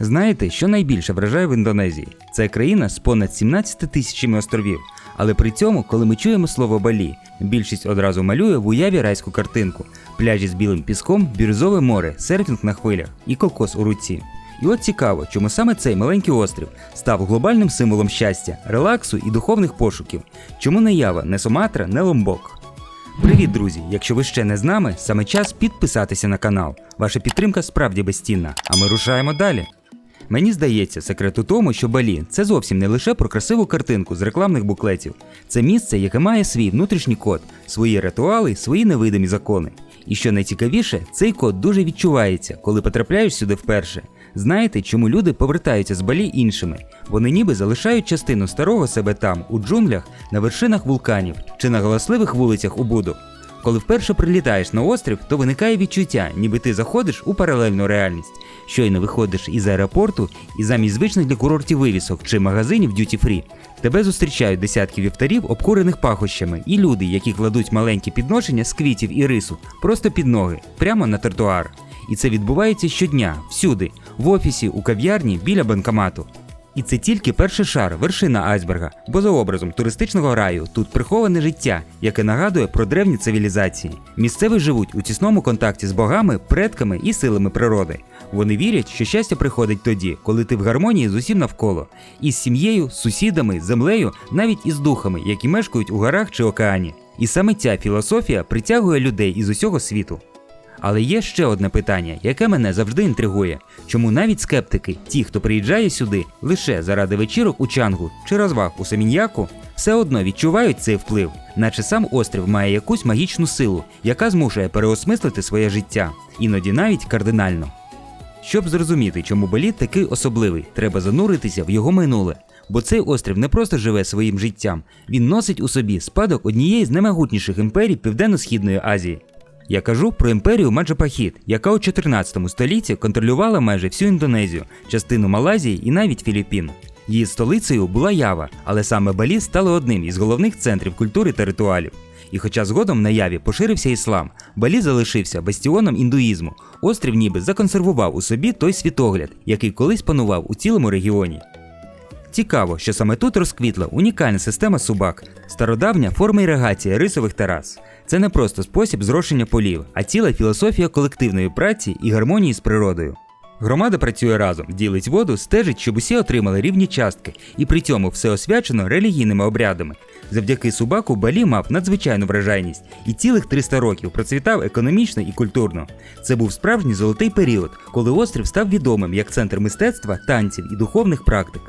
Знаєте, що найбільше вражає в Індонезії? Це країна з понад 17 тисячами островів. Але при цьому, коли ми чуємо слово Балі, більшість одразу малює в уяві райську картинку: пляжі з білим піском, бірюзове море, серфінг на хвилях і кокос у руці. І от цікаво, чому саме цей маленький острів став глобальним символом щастя, релаксу і духовних пошуків. Чому не Ява, не Суматра, не Ломбок? Привіт, друзі! Якщо ви ще не з нами, саме час підписатися на канал. Ваша підтримка справді безцінна, а ми рушаємо далі. Мені здається, секрет у тому, що Балі це зовсім не лише про красиву картинку з рекламних буклетів. Це місце, яке має свій внутрішній код, свої ритуали, свої невидимі закони. І що найцікавіше, цей код дуже відчувається, коли потрапляєш сюди вперше. Знаєте, чому люди повертаються з Балі іншими? Вони ніби залишають частину старого себе там, у джунглях, на вершинах вулканів чи на галасливих вулицях Убуду. Коли вперше прилітаєш на острів, то виникає відчуття, ніби ти заходиш у паралельну реальність. Щойно виходиш із аеропорту, і замість звичних для курортів вивісок чи магазинів дюті фрі тебе зустрічають десятки вівтарів, обкурених пахощами, і люди, які кладуть маленькі підношення з квітів і рису просто під ноги, прямо на тротуар. І це відбувається щодня, всюди, в офісі, у кав'ярні, біля банкомату. І це тільки перший шар, вершина айсберга, бо за образом туристичного раю тут приховане життя, яке нагадує про древні цивілізації. Місцеві живуть у тісному контакті з богами, предками і силами природи. Вони вірять, що щастя приходить тоді, коли ти в гармонії з усім навколо, із сім'єю, сусідами, землею, навіть із духами, які мешкають у горах чи океані. І саме ця філософія притягує людей із усього світу. Але є ще одне питання, яке мене завжди інтригує: чому навіть скептики, ті, хто приїжджає сюди лише заради вечірок у Чангу чи розваг у Семіньяку, все одно відчувають цей вплив, наче сам острів має якусь магічну силу, яка змушує переосмислити своє життя, іноді навіть кардинально. Щоб зрозуміти, чому Балі такий особливий, треба зануритися в його минуле. Бо цей острів не просто живе своїм життям, він носить у собі спадок однієї з наймогутніших імперій Південно-Східної Азії. Я кажу про імперію Маджапахіт, яка у 14 столітті контролювала майже всю Індонезію, частину Малайзії і навіть Філіппін. Її столицею була Ява, але саме Балі стало одним із головних центрів культури та ритуалів. І хоча згодом на Яві поширився іслам, Балі залишився бастіоном індуїзму. Острів ніби законсервував у собі той світогляд, який колись панував у цілому регіоні. Цікаво, що саме тут розквітла унікальна система субак, стародавня форма іригації рисових терас. Це не просто спосіб зрошення полів, а ціла філософія колективної праці і гармонії з природою. Громада працює разом, ділить воду, стежить, щоб усі отримали рівні частки, і при цьому все освячено релігійними обрядами. Завдяки Субаку Балі мав надзвичайну вражайність і цілих 300 років процвітав економічно і культурно. Це був справжній золотий період, коли острів став відомим як центр мистецтва, танців і духовних практик.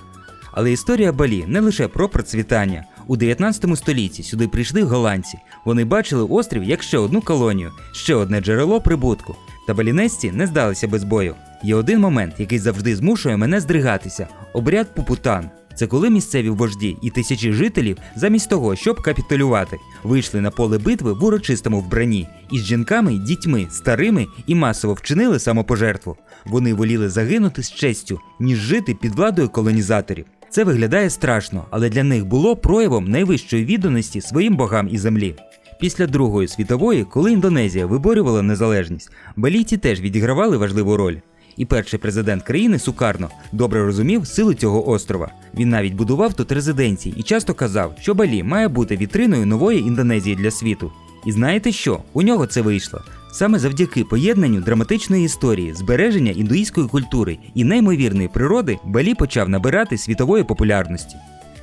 Але історія Балі не лише про процвітання. У 19 столітті сюди прийшли голландці. Вони бачили острів як ще одну колонію, ще одне джерело прибутку. Та балінесці не здалися без бою. Є один момент, який завжди змушує мене здригатися: обряд Пупутан. Це коли місцеві вожді і тисячі жителів, замість того, щоб капітулювати, вийшли на поле битви в урочистому вбранні із жінками, дітьми, старими і масово вчинили самопожертву. Вони воліли загинути з честю, ніж жити під владою колонізаторів. Це виглядає страшно, але для них було проявом найвищої відданості своїм богам і землі. Після Другої світової, коли Індонезія виборювала незалежність, балійці теж відігравали важливу роль. І перший президент країни Сукарно добре розумів силу цього острова. Він навіть будував тут резиденції і часто казав, що Балі має бути вітриною нової Індонезії для світу. І знаєте що? У нього це вийшло. Саме завдяки поєднанню драматичної історії, збереження індуїзької культури і неймовірної природи Балі почав набирати світової популярності.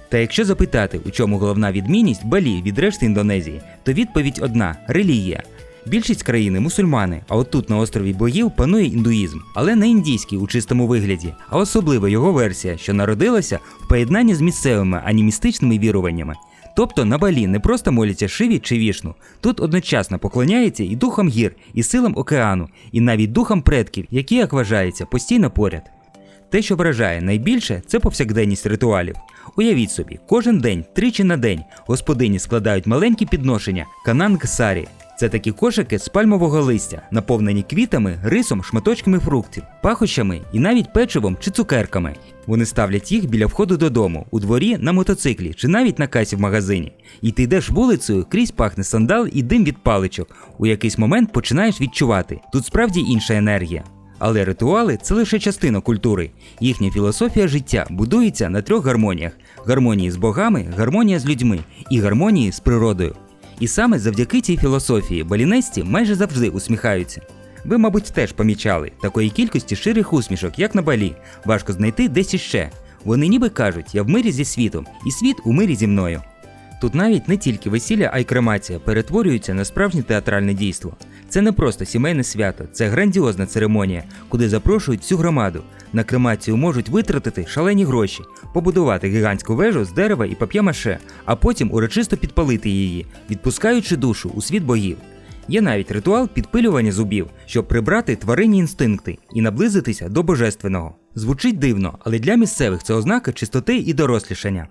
Та якщо запитати, у чому головна відмінність Балі від решти Індонезії, то відповідь одна релігія. Більшість країни мусульмани, а от тут на острові богів панує індуїзм, але не індійський у чистому вигляді, а особливо його версія, що народилася в поєднанні з місцевими анімістичними віруваннями. Тобто на Балі не просто моляться Шиві чи Вішну, тут одночасно поклоняється і духам гір, і силам океану, і навіть духам предків, які, як вважається, постійно поряд. Те, що вражає найбільше, це повсякденність ритуалів. Уявіть собі, кожен день, тричі на день, господині складають маленькі підношення кананг сарі. Це такі кошики з пальмового листя, наповнені квітами, рисом, шматочками фруктів, пахощами і навіть печивом чи цукерками. Вони ставлять їх біля входу додому, у дворі, на мотоциклі чи навіть на касі в магазині. І ти йдеш вулицею, крізь пахне сандал і дим від паличок. У якийсь момент починаєш відчувати, тут справді інша енергія. Але ритуали це лише частина культури. Їхня філософія життя будується на трьох гармоніях: гармонії з богами, гармонія з людьми і гармонії з природою. І саме завдяки цій філософії балінесті майже завжди усміхаються. Ви, мабуть, теж помічали, такої кількості ширих усмішок, як на балі, важко знайти десь іще. Вони ніби кажуть, я в мирі зі світом, і світ у мирі зі мною. Тут навіть не тільки весілля, а й кремація перетворюються на справжнє театральне дійство. Це не просто сімейне свято, це грандіозна церемонія, куди запрошують всю громаду. На кремацію можуть витратити шалені гроші, побудувати гігантську вежу з дерева і пап'є-маше, а потім урочисто підпалити її, відпускаючи душу у світ богів. Є навіть ритуал підпилювання зубів, щоб прибрати тваринні інстинкти і наблизитися до божественного. Звучить дивно, але для місцевих це ознака чистоти і дорослішання.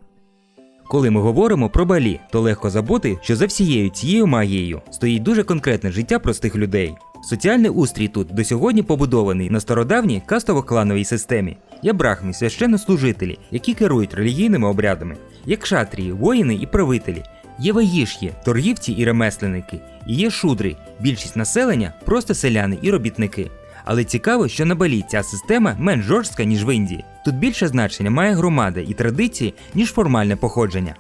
Коли ми говоримо про балі, то легко забути, що за всією цією магією стоїть дуже конкретне життя простих людей. Соціальний устрій тут до сьогодні побудований на стародавній кастово-клановій системі. Є брахми, священнослужителі, які керують релігійними обрядами, є кшатрії, воїни і правителі, є ваїш'ї, торгівці і ремесленники, і є шудри, більшість населення просто селяни і робітники. Але цікаво, що на Балі ця система менш жорстка, ніж в Індії. Тут більше значення має громада і традиції, ніж формальне походження.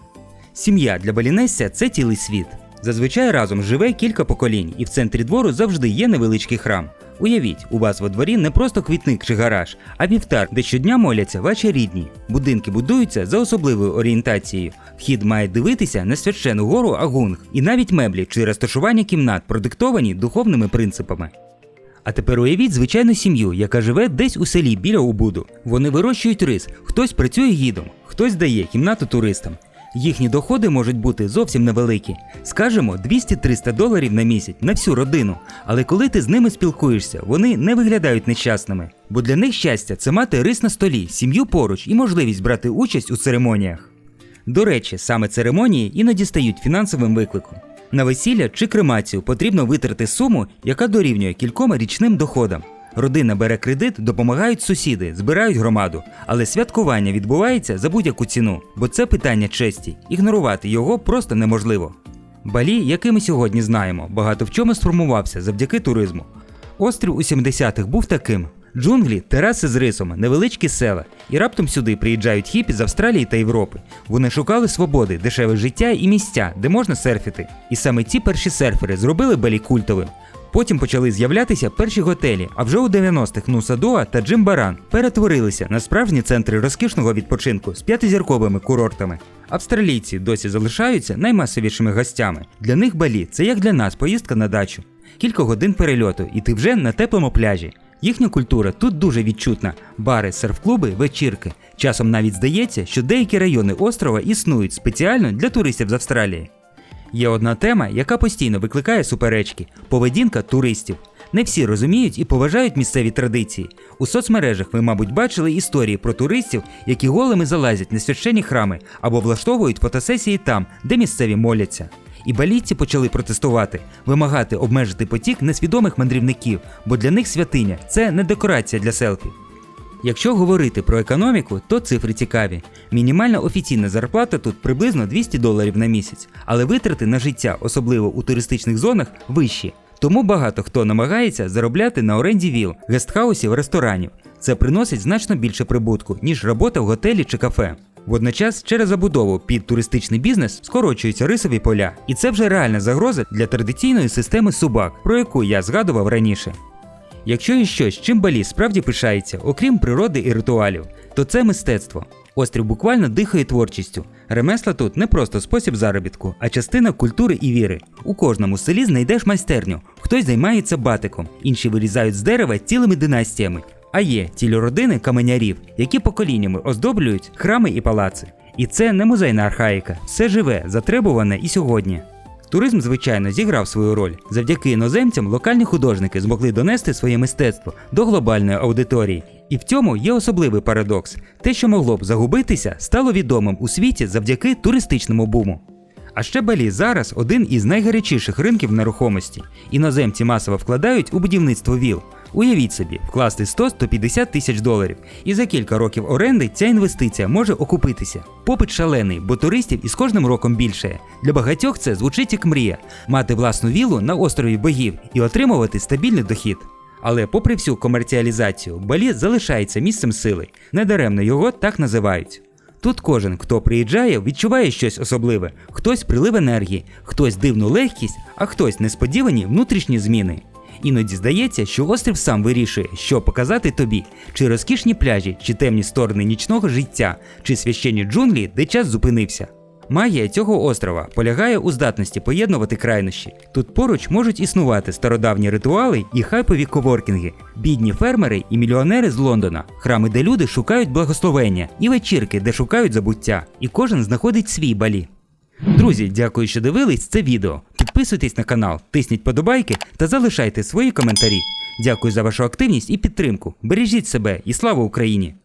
Сім'я для балінесця це цілий світ. Зазвичай разом живе кілька поколінь, і в центрі двору завжди є невеличкий храм. Уявіть, у вас во дворі не просто квітник чи гараж, а вівтар, де щодня моляться ваші рідні. Будинки будуються за особливою орієнтацією. Вхід має дивитися на священу гору Агунг, і навіть меблі чи розташування кімнат продиктовані духовними принципами. А тепер уявіть звичайну сім'ю, яка живе десь у селі біля Убуду. Вони вирощують рис, хтось працює гідом, хтось дає кімнату туристам. Їхні доходи можуть бути зовсім невеликі. Скажемо, 200-300 доларів на місяць на всю родину. Але коли ти з ними спілкуєшся, вони не виглядають нещасними. Бо для них щастя це мати рис на столі, сім'ю поруч і можливість брати участь у церемоніях. До речі, саме церемонії іноді стають фінансовим викликом. На весілля чи кремацію потрібно витрати суму, яка дорівнює кільком річним доходам. Родина бере кредит, допомагають сусіди, збирають громаду, але святкування відбувається за будь-яку ціну, бо це питання честі. Ігнорувати його просто неможливо. Балі, який ми сьогодні знаємо, багато в чому сформувався завдяки туризму. Острів у 70-х був таким: джунглі, тераси з рисом, невеличкі села, і раптом сюди приїжджають хіпі з Австралії та Європи. Вони шукали свободи, дешеве життя і місця, де можна серфити. І саме ці перші серфери зробили Балі культовим. Потім почали з'являтися перші готелі, а вже у 90-х Нуса Доа та Джим Баран перетворилися на справжні центри розкішного відпочинку з п'ятизірковими курортами. Австралійці досі залишаються наймасовішими гостями. Для них Балі це як для нас поїздка на дачу. Кілька годин перельоту, і ти вже на теплому пляжі. Їхня культура тут дуже відчутна: бари, серф-клуби, вечірки. Часом навіть здається, що деякі райони острова існують спеціально для туристів з Австралії. Є одна тема, яка постійно викликає суперечки поведінка туристів. Не всі розуміють і поважають місцеві традиції. У соцмережах ви, мабуть, бачили історії про туристів, які голими залазять на священні храми або влаштовують фотосесії там, де місцеві моляться. І балійці почали протестувати, вимагати обмежити потік несвідомих мандрівників, бо для них святиня це не декорація для селфі. Якщо говорити про економіку, то цифри цікаві. Мінімальна офіційна зарплата тут приблизно 200 доларів на місяць, але витрати на життя, особливо у туристичних зонах, вищі. Тому багато хто намагається заробляти на оренді віл, гестхаусів, ресторанів. Це приносить значно більше прибутку, ніж робота в готелі чи кафе. Водночас, через забудову під туристичний бізнес скорочуються рисові поля, і це вже реальна загроза для традиційної системи субак, про яку я згадував раніше. Якщо є щось, чим Балі справді пишається, окрім природи і ритуалів, то це мистецтво. Острів буквально дихає творчістю. Ремесла тут не просто спосіб заробітку, а частина культури і віри. У кожному селі знайдеш майстерню. Хтось займається батиком, інші вирізають з дерева цілими династіями. А є тілі родини каменярів, які поколіннями оздоблюють храми і палаци. І це не музейна архаїка, все живе, затребуване і сьогодні. Туризм, звичайно, зіграв свою роль. Завдяки іноземцям локальні художники змогли донести своє мистецтво до глобальної аудиторії. І в цьому є особливий парадокс: те, що могло б загубитися, стало відомим у світі завдяки туристичному буму. А ще Балі зараз один із найгарячіших ринків нерухомості. Іноземці масово вкладають у будівництво віл. Уявіть собі, вкласти 100-150 тисяч доларів, і за кілька років оренди ця інвестиція може окупитися. Попит шалений, бо туристів із кожним роком більшає. Для багатьох це звучить як мрія мати власну вілу на острові богів і отримувати стабільний дохід. Але попри всю комерціалізацію, Балі залишається місцем сили, недаремно його так називають. Тут кожен, хто приїжджає, відчуває щось особливе: хтось прилив енергії, хтось дивну легкість, а хтось несподівані внутрішні зміни. Іноді здається, що острів сам вирішує, що показати тобі: чи розкішні пляжі, чи темні сторони нічного життя, чи священні джунглі, де час зупинився. Магія цього острова полягає у здатності поєднувати крайнощі. Тут поруч можуть існувати стародавні ритуали і хайпові коворкінги, бідні фермери і мільйонери з Лондона, храми, де люди шукають благословення, і вечірки, де шукають забуття, і кожен знаходить свій балі. Друзі, дякую, що дивились це відео. Підписуйтесь на канал, тисніть подобайки та залишайте свої коментарі. Дякую за вашу активність і підтримку. Бережіть себе і слава Україні!